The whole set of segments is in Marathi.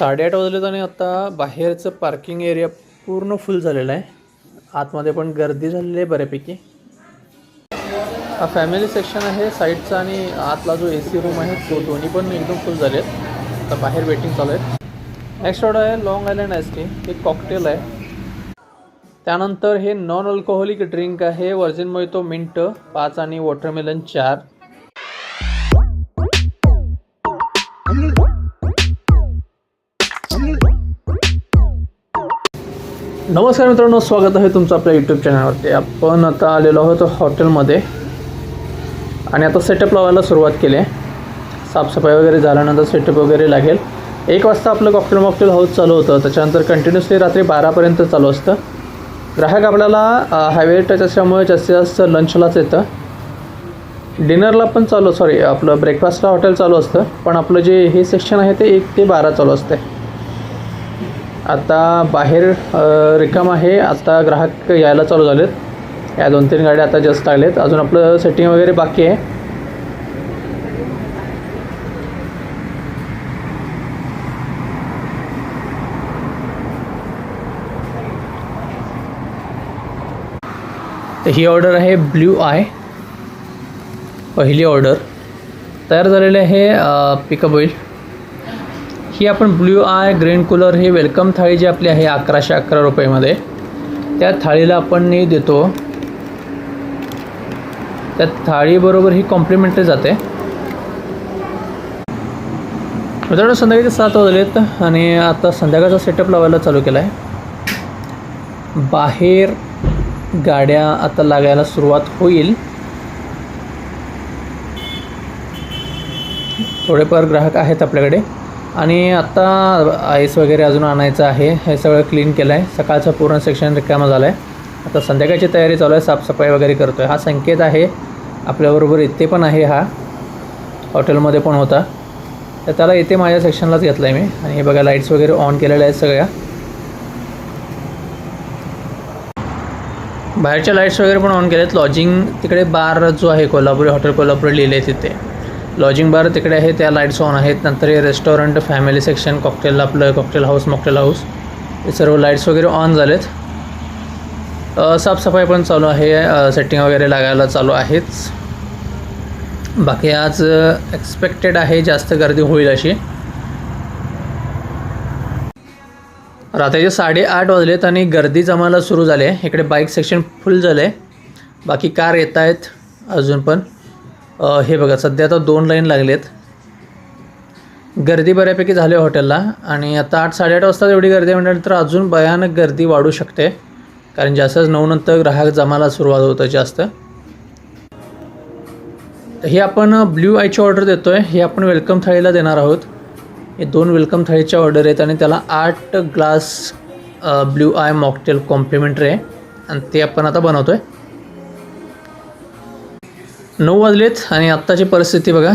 साडेआठ वाजलेत आणि आता बाहेरचं पार्किंग एरिया पूर्ण फुल झालेला आहे. आतमध्ये पण गर्दी झालेली आहे बऱ्यापैकी. हा फॅमिली सेक्शन आहे साईडचा आणि आतला जो ए सी रूम आहे तो दोन्ही पण एकदम फुल झाले आहेत. आता बाहेर वेटिंग चालू आहेत. नेक्स्ट ऑर्डर आहे Long Island ice cream tea हे कॉकटेल आहे. त्यानंतर हे नॉन अल्कोहोलिक ड्रिंक आहे वर्जिन मोहितो मिंट पाच आणि वॉटरमेलन चार. नमस्कार मित्रांनो स्वागत आहे तुमचं आपल्या यूट्यूब चॅनलवरती आपण आता आलेलो आहोत हॉटेलमध्ये आणि आता सेटअप लावायला सुरुवात केली आहे. साफसफाई वगैरे झाल्यानंतर सेटअप वगैरे लागेल. एक वाजता आपलं कॉकटेल मॉकटेल हाऊस चालू होतं. त्याच्यानंतर कंटिन्युअसली रात्री बारापर्यंत चालू असतं. ग्राहक आपल्याला हायवे टच असल्यामुळे जास्तीत जास्त लंचलाच येतं. डिनरला पण चालू सॉरी आपलं ब्रेकफास्टला हॉटेल चालू असतं. पण आपलं जे हे सेक्शन आहे ते एक ते बारा चालू असते आता बाहेर रिकाम आहे. आता ग्राहक यायला चालू झालेत. या दोन तीन गाड्या आता जस्ट लागलेत. अजून आपलं सेटिंग वगैरे बाकी आहे. तर ही ऑर्डर आहे ब्ल्यू आय पहिली ऑर्डर तयार झालेले आहे पिकअप होईल ही आपण ब्ल्यू आय ग्रीन कूलर ही वेलकम थाळी जी आपली आहे अकराशे अकरा रुपयेमध्ये. त्या थाळीला आपण नी देतो. त्या थाळीबरोबर ही कॉम्प्लिमेंटरी जाते. मित्रांनो संध्याकाळचे सात वाजलेत आणि आता संध्याकाळचा सेटअप लावायला चालू केला आहे बाहेर गाड्या आता लागायला सुरुवात होईल. थोडेफार ग्राहक आहेत आपल्याकडे. आणि आत्ता आईस वगैरे अजून आणायचं आहे. हे सगळं क्लीन केलं आहे सकाळचं पूर्ण सेक्शन रिकामं झालं आहे आता संध्याकाळची तयारी चालू आहे. साफसफाई वगैरे करतो आहे हा संकेत आहे. आपल्याबरोबर इथे पण आहे हा. हॉटेलमध्ये पण होता. तर त्याला इथे माझ्या सेक्शनलाच घेतलं आहे मी. आणि हे बघा लाईट्स वगैरे ऑन केलेल्या आहेत सगळ्या. बाहेरच्या लाईट्स वगैरे पण ऑन केलेत. लॉजिंग तिकडे बार जो आहे कोल्हापुरी हॉटेल कोल्हापुरी लिहिले आहे तिथे. लॉजिंग बार तिकडे आहे त्या लाईट्स ऑन आहेत. नंतर हे रेस्टॉरंट फॅमिली सेक्शन कॉकटेल आपलं कॉकटेल हाऊस मॉकटेल हाऊस हे सर्व लाईट्स वगैरे ऑन झालेत. साफसफाई पण चालू आहे. सेटिंग वगैरे लागायला चालू आहेच बाकी आज एक्सपेक्टेड आहे जास्त गर्दी होईल अशी. रात्रीचे साडेआठ वाजलेत आणि गर्दी जमायला सुरू झाली आहे. इकडे बाईक सेक्शन फुल झालं. आहे बाकी कार येत आहेत अजून पण. हे बघा सध्या आता दोन लाईन लागलेत. गर्दी बऱ्यापैकी झाली आहे हॉटेलला आणि आता आठ साडेआठ वाजता एवढी गर्दी म्हटल्यानंतर अजून भयानक गर्दी वाढू शकते. कारण जास्तच नऊ नंतर ग्राहक जमायला सुरुवात होतं जास्त. हे आपण ब्ल्यू आयची ऑर्डर देतो आहे ही आपण वेलकम थाळीला देणार आहोत. हे दोन वेलकम थाळीच्या ऑर्डर आहेत आणि त्याला आठ glass blue eye mocktail complimentary आहे. आणि ते आपण आता बनवतो आहे नऊ वाजलेत आणि आत्ताची परिस्थिती बघा.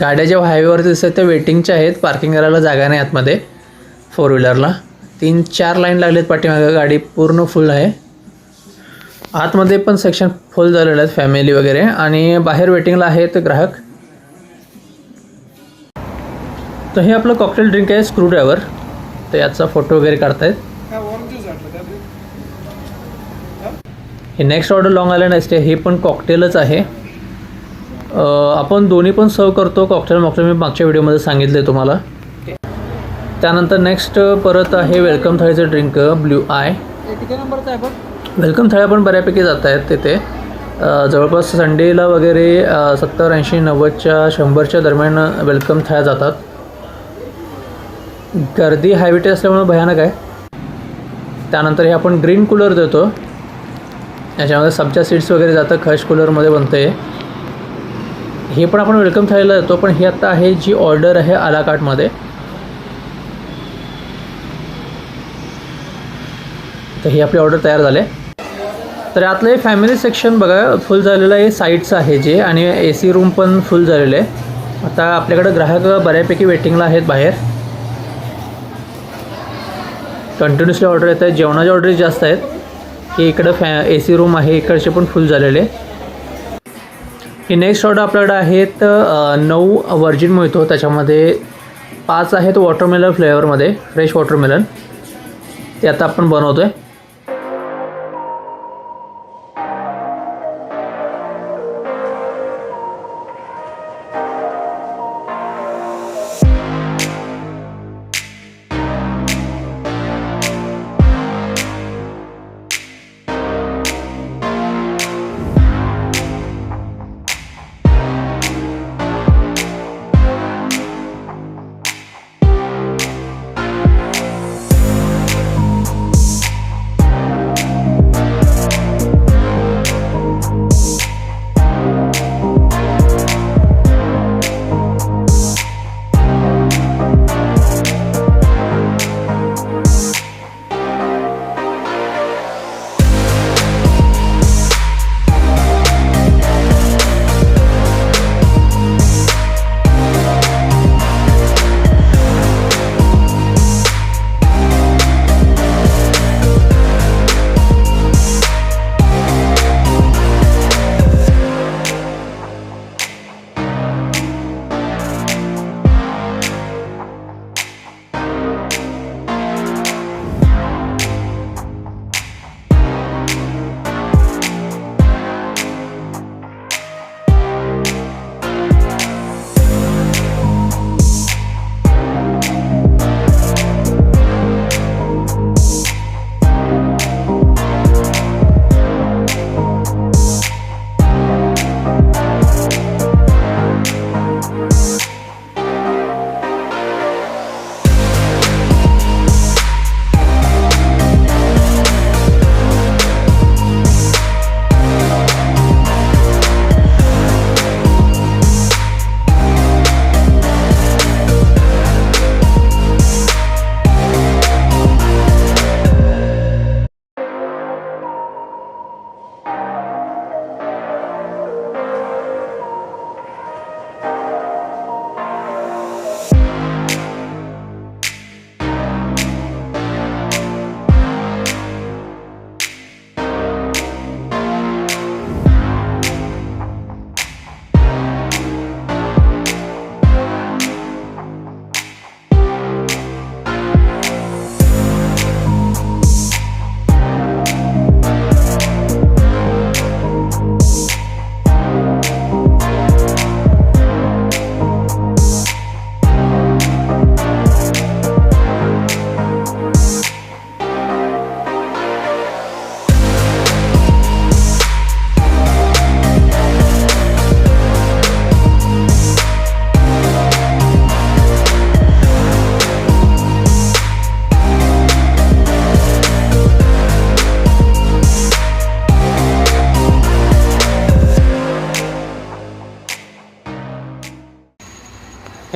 गाड्या ज्या हायवेवरती दिसतात त्या वेटिंगच्या आहेत. पार्किंग करायला जागा नाही आतमध्ये. फोर व्हीलरला तीन चार लाईन लागलेत पाठीमागं. गाडी पूर्ण फुल आहे. आतमध्ये पण सेक्शन फुल झालेलं आहेत फॅमिली वगैरे. आणि बाहेर वेटिंगला आहेत ग्राहक. तर हे आपलं कॉकटेल ड्रिंक आहे स्क्रूड्रायव्हर तर याचा फोटो वगैरे काढतायत. हे नेक्स्ट ऑर्डर लॉंग आयलंड असते हे पण कॉकटेलच आहे. आपण दोन्ही पण सर्व करतो कॉकटेल मॉकटेल मी मागच्या व्हिडिओमध्ये सांगितले तुम्हाला. त्यानंतर नेक्स्ट परत आहे वेलकम थाळीचं ड्रिंक ब्ल्यू आय वेलकम थाळ्या पण बऱ्यापैकी जात आहेत तिथे. जवळपास संडेला वगैरे सत्तर ऐंशी नव्वदच्या शंभरच्या दरम्यान वेलकम थाळ्या जातात. गर्दी हायवेटे असल्यामुळे भयानक आहे. त्यानंतर हे आपण ग्रीन कूलर देतो. याच्यामध्ये सबच्या सीड्स वगैरे जातं खश कूलरमध्ये बनतं. हे हे पण आपण वेलकम थाळीला जातो पण ही आत्ता आहे जी ऑर्डर आहे आलाकाटमध्ये तर ही आपली ऑर्डर तयार झाली. तर यातलं हे फॅमिली सेक्शन बघा फुल झालेलं आहे साईडचं आहे जे आणि ए सी रूम पण फुल झालेलं. आहे आता आपल्याकडं ग्राहक बऱ्यापैकी वेटिंगला आहेत बाहेर. कंटिन्युअसली ऑर्डर येत आहेत जेवणाच्या ऑर्डर जास्त आहेत. की इकडं फॅ ए सी रूम आहे इकडचे पण फुल झालेले. हे नेक्स्ट ऑर्डर आपल्याकडे आहेत नऊ वर्जिन मिळतो त्याच्यामध्ये. पाच आहेत वॉटरमेलन फ्लेवरमध्ये फ्रेश वॉटरमेलन ते आता आपण बनवतो आहे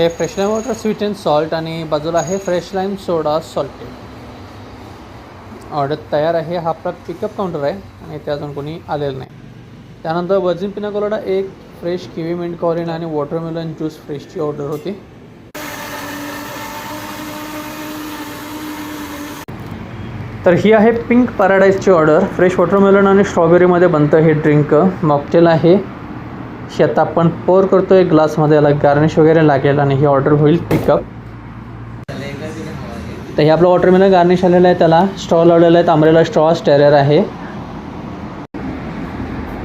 हे fresh lime water sweet and salt आणि बाजूला आहे fresh lime soda salted order तयार आहे. हा आपला पिकअप काउंटर आहे आणि ते अजून कोणी आलेलं नाही. त्यानंतर वर्जिन पिनाकोलाडा एक फ्रेश किवी मिंट कॉरिन आणि वॉटरमेलन ज्यूस फ्रेशची ऑर्डर होती. तर ही आहे पिंक पॅराडाईजची ऑर्डर फ्रेश वॉटरमेलन आणि स्ट्रॉबेरीमध्ये बनतं हे ड्रिंक मॉकटेल आहे ही आता आपण पोर करतो एक ग्लासमध्ये याला गार्निश वगैरे लागेल आणि ही ऑर्डर होईल पिकअप तर हे आपलं वॉटरमेलन गार्निश आलेलं आहे त्याला स्ट्रॉ लावलेला आहे तांबरेला स्ट्रॉ स्टेरर आहे.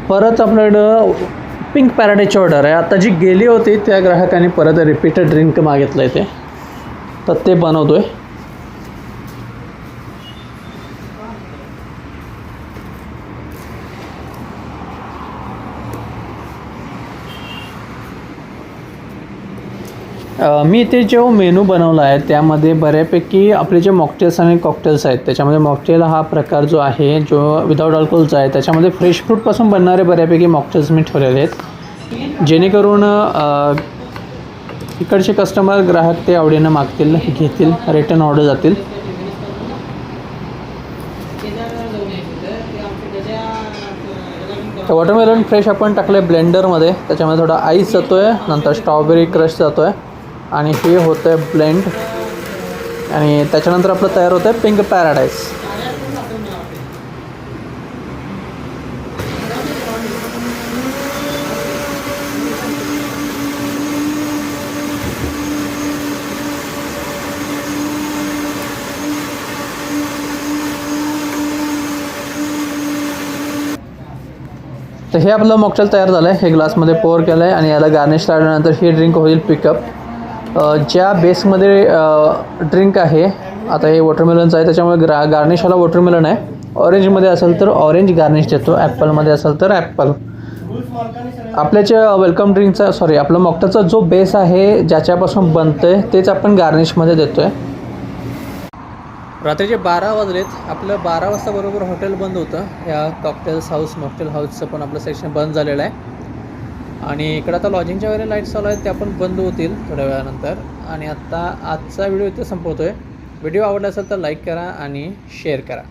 परत आपल्याकडं पिंक पॅराडाईची ऑर्डर आहे. आता जी गेली होती त्या ग्राहकाने परत रिपीटेड ड्रिंक मागितलं आहे ते. तर ते बनवतो आहे मी इथे जो मेनू बनवला आहे त्यामध्ये बऱ्यापैकी आपले जे मॉकटेल्स आणि कॉकटेल्स आहेत त्याच्यामध्ये मॉकटेल हा प्रकार जो आहे जो विदाऊट अल्कोहोलचा आहे त्याच्यामध्ये फ्रेश फ्रूटपासून बनणारे बऱ्यापैकी मॉकटेल्स मी ठेवलेले आहेत. जेणेकरून इकडचे कस्टमर ग्राहक ते आवडीनं मागतील घेतील रिटर्न ऑर्डर जातील. तर वॉटरमेलन फ्रेश आपण टाकलं आहे ब्लेंडरमध्ये त्याच्यामध्ये थोडा आईस जातो आहे नंतर स्ट्रॉबेरी क्रश जातो आहे आणि हे होतं आहे ब्लेंड. आणि त्याच्यानंतर आपलं तयार होतं आहे पिंक पॅराडाईस तर हे आपलं मॉकटेल तयार झालं आहे हे ग्लासमध्ये पोअर केलं आहे आणि याला गार्निश लावल्यानंतर ही ड्रिंक होईल पिकअप ज्या बेसमध्ये ड्रिंक आहे आता हे वॉटरमेलनचं आहे त्याच्यामुळे ग्रा गार्निशाला वॉटरमेलन आहे. ऑरेंजमध्ये असेल तर ऑरेंज गार्निश देतो ॲपलमध्ये असेल तर ॲपल आपल्याच्या वेलकम ड्रिंकचा सॉरी आपलं मॉकटेलचा जो बेस आहे ज्याच्यापासून बनतं आहे तेच आपण गार्निशमध्ये देतो आहे रात्रीचे बारा वाजलेत. आपलं बारा वाजता बरोबर हॉटेल बंद होतं. ह्या कॉकटेल्स हाऊस मॉकटेल हाऊसचं पण आपलं सेक्शन बंद झालेलं आहे. आणि इकडं आता लॉजिंगच्या वगैरे लाइट चालू आहेत त्या पण बंद होतील थोड्या वेळानंतर. आणि आत्ता आजचा व्हिडिओ इथे संपवतो आहे व्हिडिओ आवडला असेल तर लाईक करा आणि शेअर करा.